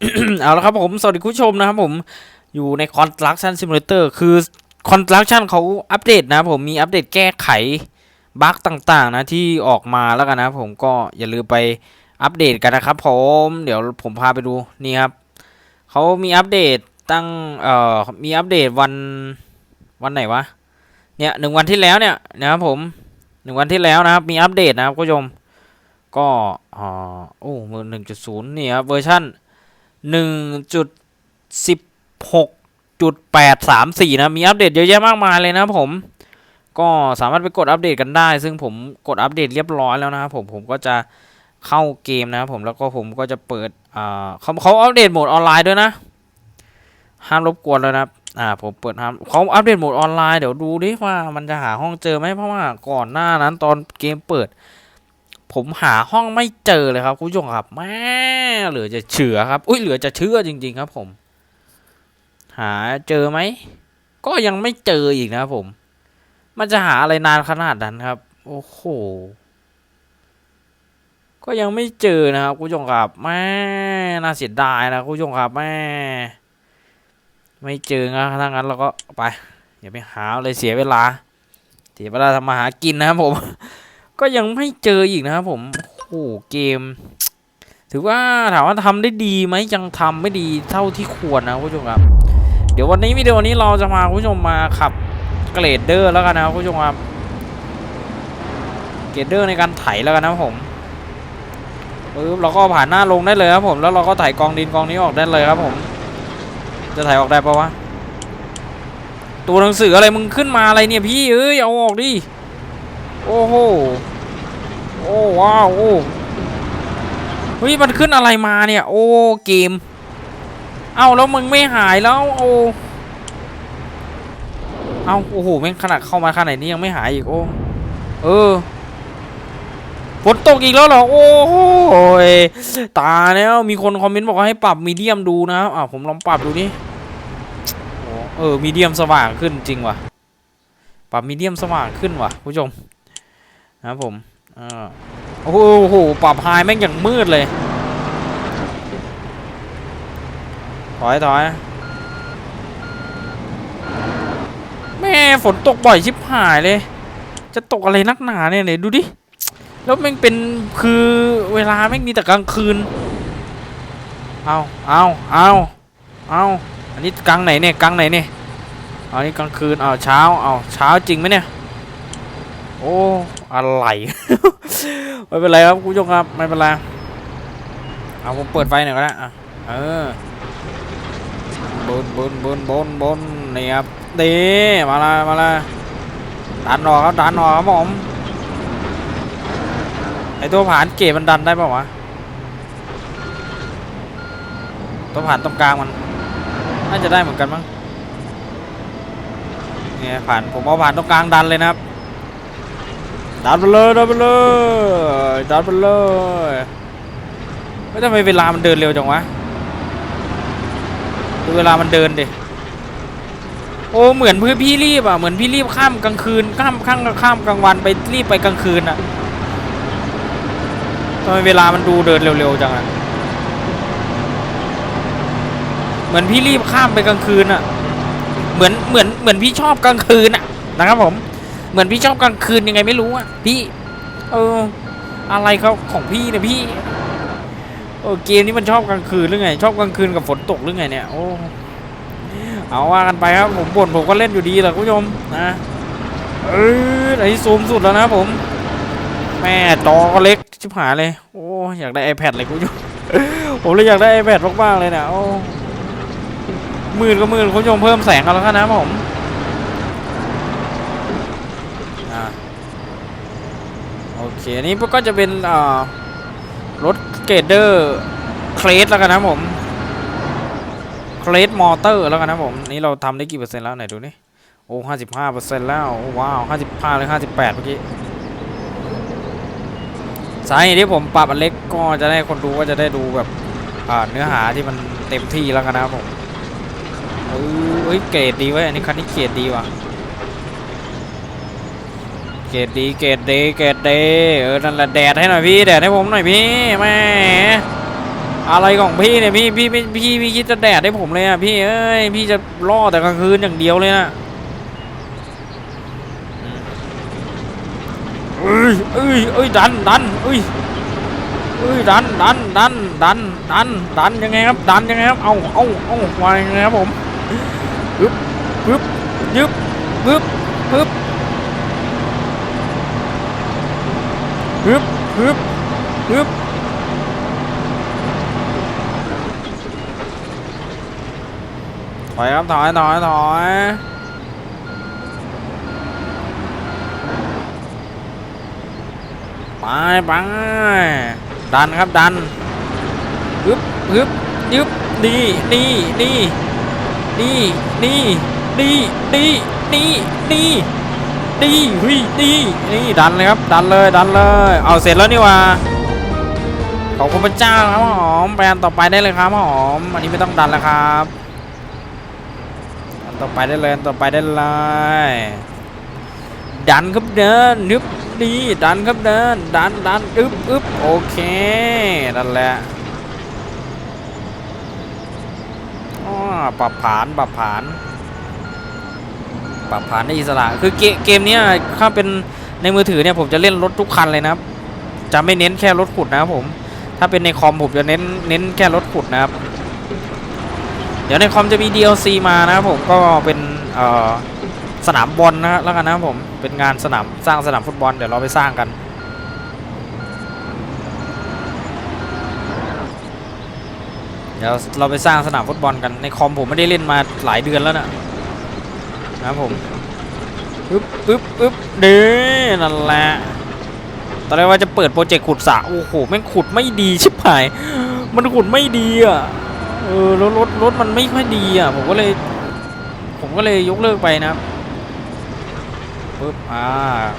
เอาละครับผม สวัสดีคุณผู้ชมนะครับผมอยู่ใน Construction Simulator คือ Construction เขาอัปเดตนะครับผมมีอัปเดตแก้ไขบั๊กต่างๆ นะที่ออกมาแล้วกันนะผมก็อย่าลืมไปอัปเดตกันนะครับผมเดี๋ยวผมพาไปดูนี่ครับเขามีอัปเดตตั้งเอ่อมีอัปเดตวันวันไหนวะเนี่ยหนึ่งวันที่แล้วเนี่ยนะครับผมหนึ่งวันที่แล้วนะครับมีอัปเดตนะครับคุณผู้ชมก็อ่าโอ้มือหนึ่งจุดศูนย์นี่ครับเวอร์ชัน หนึ่งจุดสิบหกจุดแปดสามสี่นะ มีอัปเดตเยอะแยะมากมายเลยนะผม ก็สามารถไปกดอัปเดตกันได้ ซึ่งผมกดอัปเดตเรียบร้อยแล้วนะครับผมผมก็จะเข้าเกมนะครับผมแล้วก็ผมก็จะเปิดอ่าเขาเขาอัปเดตโหมดออนไลน์ด้วยนะ ห้ามรบกวนเลยนะครับอ่าผมเปิดห้ามเขาอัปเดตโหมดออนไลน์เดี๋ยวดูดิว่ามันจะหาห้องเจอไหมเพราะว่าก่อนหน้านั้นตอนเกมเปิด ผมหาห้องไม่เจอเลยครับคุณผู้ชมครับแม่เหลือจะเชื่อครับ อุ้ยเหลือจะเชื่อจริง ๆ ครับ ผม หาเจอไหมก็ยังไม่เจออีกนะครับผม มันจะหาอะไรนานขนาดนั้นครับ โอ้โห ก็ยังไม่เจอนะครับคุณผู้ชมครับแม่น่าเสียดายนะคุณผู้ชมครับแม่ไม่เจอนะถ้างั้นเราก็ไปอย่าไปหาเลยเสียเวลาเสียเวลาทำมาหากินนะครับผม ก็ยังไม่เจออีกนะครับผม โอ้เกม ถือว่าถามว่าทำได้ดีไหมยังทำไม่ดีเท่าที่ควรนะคุณผู้ชมครับ เดี๋ยววันนี้วิดีโอนี้เราจะพาคุณผู้ชมมาขับเกรดเดอร์แล้วกันนะครับคุณผู้ชมครับ เกรดเดอร์ในการไถแล้วกันนะผมปึ๊บเราก็ผ่านหน้าลงได้เลยครับผม แล้วเราก็ไถกองดินกองนี้ออกได้เลยครับผม จะไถออกได้ปะวะ ตัวหนังสืออะไรมึงขึ้นมาอะไรเนี่ยพี่ เอ้ยเอาออกดิ โอ้โห อ้ว้าวโอ้เฮ้ยมันขึ้นอะไรมาเนี่ย โอ้เกม เอาแล้วมึงไม่หายแล้วโอ้เอาโอ้โหแม่งขนาดเข้ามาขนาดนี้ยังไม่หายอีกโอ้เออฝนตกอีกแล้วเหรอโอ้ยตาแล้วมีคนคอมเมนต์บอกว่าให้ปรับมีเดียมดูนะครับอ่าผมลองปรับดูนี่เออมีเดียมสว่างขึ้นจริงว่ะปรับมีเดียมสว่างขึ้นว่ะผู้ชมนะผม โอ้โห ปรับไฮแม่งอย่างมืดเลย ถอยถอยแม่ฝนตกบ่อยชิบหายเลย จะตกอะไรนักหนาเนี่ยไหนดูดิ แล้วแม่งเป็นคือเวลาแม่งมีแต่กลางคืน เอาเอาเอาเอาอันนี้กลางไหนเนี่ยกลางไหนเนี่ยอันนี้กลางคืนเอาเช้าเอาเช้าจริงไหมเนี่ย โอ้อะไร ไม่เป็นไรครับคุณผู้ชมครับไม่เป็นไรเอาผมเปิดไฟหน่อยก็ได้อะเออบนบนบนบนบนนี่ครับดีมาละมาละดันออครับดันออครับผมไอตัวผ่านเกตมันดันได้ป่าวะตัวผ่านตรงกลางมันน่าจะได้เหมือนกันมั้งเนี่ยผ่านผมเอาผ่านตรงกลางดันเลยนะครับ ดันไปเลยดันไปเลยดันไปเลยไม่ทำไมเวลามันเดินเร็วจังวะดูเวลามันเดินดิโอ้เหมือนเพื่อพี่รีบอะเหมือนพี่รีบข้ามกลางคืนข้ามข้ามข้ามกลางวันไปรีบไปกลางคืนอะทำไมเวลามันดูเดินเร็วๆจังอะเหมือนพี่รีบข้ามไปกลางคืนอะเหมือนเหมือนเหมือนพี่ชอบกลางคืนอะนะครับผม เหมือนพี่ชอบกลางคืนยังไงไม่รู้อะพี่ เออ อะไรเขาของพี่เนี่ยพี่เออเกมนี้มันชอบกลางคืนหรือไง ชอบกลางคืนกับฝนตกหรือไงเนี่ยโอ้เอาว่ากันไปครับผมบ่นผมก็เล่นอยู่ดีแหละคุณผู้ชมนะเออไอ้ซูมสุดแล้วนะผม แม่จอก็เล็กชิบหายเลย โอ้อยากได้ iPad เลยคุณผู้ชมผมเลยอยากได้ iPad มากๆเลยเนี่ยโอ้มืดก็มืดคุณผู้ชมเพิ่มแสงกันแล้วกันนะผม อ่าโอ เคอันนี้ก็จะเป็นรถเกรดเดอร์เครสแล้วกันนะผมเครสมอเตอร์แล้วกันนะผมนี่เราทำได้กี่เปอร์เซ็นต์แล้วไหนดูนี่โอ้ห้าสิบห้าเปอร์เซ็นต์แล้วว้าวห้าสิบห้าเลยห้าสิบแปดเมื่อกี้สาเหตุที่ผมปรับอันเล็กก็จะได้คนดูก็จะได้ดูแบบเนื้อหาที่มันเต็มที่แล้วกันนะผมเอ้ยเกรดดีไว้ยอันนี้คันนี้เกรดดีว่ะ เกรดดีเกรดดีเกรดดีเออนั่นแหละแดดให้หน่อยพี่แดดให้ผมหน่อยพี่แม่อะไรของพี่เนี่ยพี่พี่พี่พี่พี่คิดจะแดดให้ผมเลยอะพี่เอ้ยพี่จะล่อแต่กลางคืนอย่างเดียวเลยนะเอ้ยเอ้ยเอ้ยดันดันเอ้ยเอ้ยดันดันดันดันดันดันยังไงครับดันยังไงครับเอาเอาเอาวางยังไงครับผมปึ๊บปึ๊บยึบปึ๊บปึ๊บ ปึ๊บปึ๊บปึ๊บถอยครับถอยถอยถอยไปไปดันครับดันฮึบฮึบยึบนี่นี่นี่นี่นี่นี่นี่นี่นี่ นี่เฮ้ยนี่นี่ดันเลยครับ ดันเลยดันเลย เอาเสร็จแล้วนี่ว่าขอบคุณพระเจ้าครับหอมไปอันต่อไปได้เลยครับหอมอันนี้ไม่ต้องดันแล้วครับอันต่อไปได้เลยอันต่อไปได้เลยดันครับเดินนึบดีดันครับเดินดันดันอึบอึบโอเคนั่นแหละอ้อปรับผานปรับผาน ปรับผ่านได้อิสระ คือเกเกมนี้ถ้าเป็นในมือถือเนี่ยผมจะเล่นรถทุกคันเลยนะครับ จะไม่เน้นแค่รถขุดนะครับผม ถ้าเป็นในคอมผมจะเน้นเน้นแค่รถขุดนะครับ เดี๋ยวในคอมจะมี DLC มานะครับผมก็เป็นสนามบอลนะฮะแล้วกันนะครับผม เป็นงานสนามสร้างสนามฟุตบอลเดี๋ยวเราไปสร้างกันเดี๋ยวเราไปสร้างสนามฟุตบอลกันในคอมผมไม่ได้เล่นมาหลายเดือนแล้วนะนะ ครับผมปึ๊บปึ๊บปึ๊บเด้นั่นแหละตอนแรกว่าจะเปิดโปรเจกต์ขุดสระโอ้โหแม่งขุดไม่ดีชิบหาย มันขุดไม่ดีอะเออแล้วรถรถมันไม่ค่อยดีอะผมก็เลย ผมก็เลยยกเลิกไปนะครับปึ๊บอ่า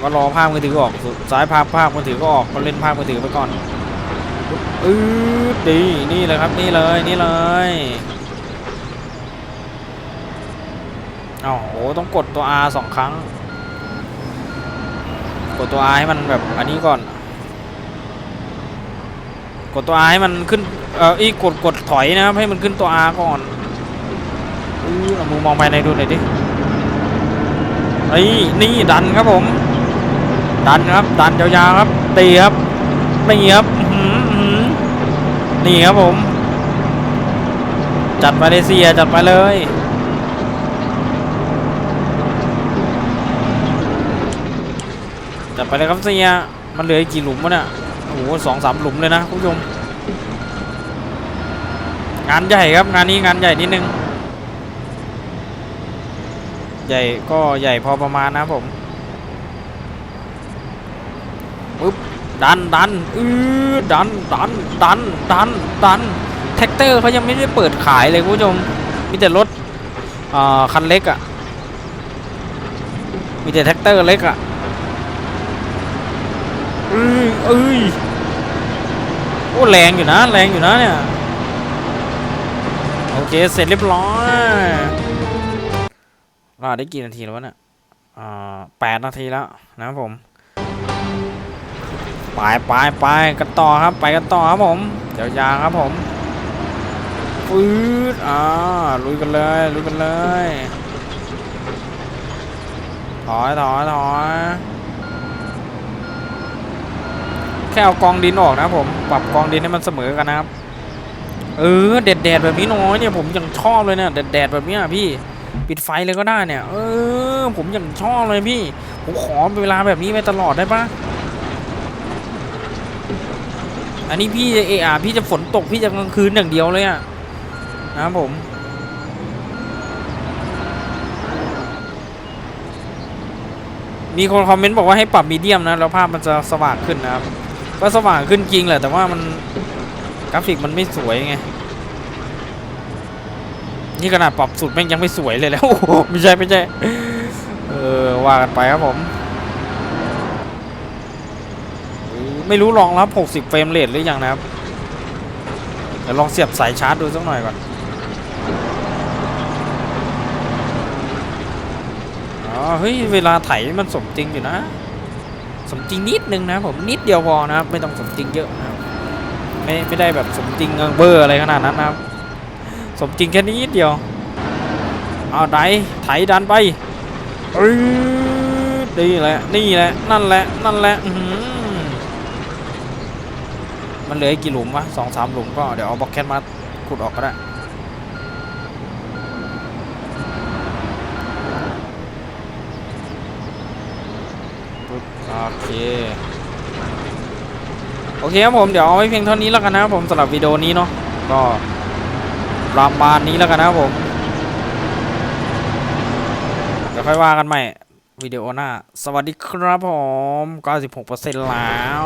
ก็รอภาพมือถือออกสุดซ้ายภาพภาพมือถือก็ออกก็เล่นภาพมือถือไปก่อนปึ๊บอืดดีนี่เลยครับนี่เลยนี่เลย อ้าวโอ้ต้องกดตัว R สองครั้ง กดตัว R ให้มันแบบอันนี้ก่อน กดตัว R ให้มันขึ้น เอออีกกดกดถอยนะครับ ให้มันขึ้นตัว R ก่อนอือเอามือมองภายในดูหน่อยดิไอ้นี่ดันครับผม ดันครับ ดันยาวๆครับ ตีครับนี่ครับนี่ครับผม จัดไปเลเสียจัดไปเลย จัดไปเลยครับเสียมันเหลือกี่หลุมวะเนี่ยโอ้โหสองสามหลุมเลยนะคุณผู้ชมงานใหญ่ครับงานนี้งานใหญ่นิดนึง ใหญ่ก็ใหญ่พอประมาณนะผมปึ๊บดันดันอือดันดันดันดันดันแท็กเตอร์เขายังไม่ได้เปิดขายเลยคุณผู้ชมมีแต่รถอ่าคันเล็กอะ่ะมีแต่แท็กเตอร์เล็กอะ่ะ เอ้ยเอ้ยโอ้แรงอยู่นะ แรงอยู่นะเนี่ย โอเค เสร็จเรียบร้อยเราได้กี่นาทีแล้วเนี่ยอ่าแปดนาทีแล้วนะครับผม ไปไปไปกันต่อครับ ไปกันต่อครับผมเดี๋ยวยาครับผมฟืดอ่าลุยกันเลยลุยกันเลยถอยถอยถอย แค่เอากองดินออกนะผมปรับกองดินให้มันเสมอกันนะครับ เออแดดแดดแบบนี้น้อยเนี่ยผมยังชอบเลยเนี่ยแดดแดดแบบนี้พี่ปิดไฟเลยก็ได้เนี่ย เออ ผมยังชอบเลยพี่ ผมขอเวลาแบบนี้ไปตลอดได้ปะอันนี้พี่จะเออาพี่จะฝนตกพี่จะกลางคืนอย่างเดียวเลยอะนะครับผมมีคนคอมเมนต์บอกว่าให้ปรับมีเดียมนะ แล้วภาพมันจะสว่างขึ้นนะครับ ก็สว่างขึ้นจริงแหละแต่ว่ามันกราฟิกมันไม่สวยไงนี่ขนาดปรับสุดแม่งยังไม่สวยเลยแล้วโอ้โหไม่ใช่ไม่ใช่เออว่ากันไปครับผม ไม่รู้รองรับ 60 เฟรมเรทหรือยังนะครับเดี๋ยวลองเสียบสายชาร์จดูสักหน่อยก่อนอ๋อเฮ้ยเวลาไถมันสมจริงอยู่นะ สมจริงนิดนึงนะผมนิดเดียวพอนะครับไม่ต้องสมจริงเยอะนะครับไม่ไม่ได้แบบสมจริงเบอร์อะไรขนาดนั้นนะครับ สมจริงแค่นี้เดียวเอาไดไถดันไปเอ้ยนี่แหละนี่แหละนั่นแหละนั่นแหละหมันเหลือกกี่หลุมวะสองสามหลุมก็เดี๋ยวเอาบล็อกแคทมาขุดออกก็ได้ โอเค โอเคครับผมเดี๋ยวเอาไว้เพียงเท่านี้แล้วกันนะครับผมสำหรับวิดีโอนี้เนาะก็ประมาณนี้แล้วกันนะครับผมเดี๋ยวค่อยว่ากันใหม่วิดีโอหน้า สวัสดีครับผม 96%แล้ว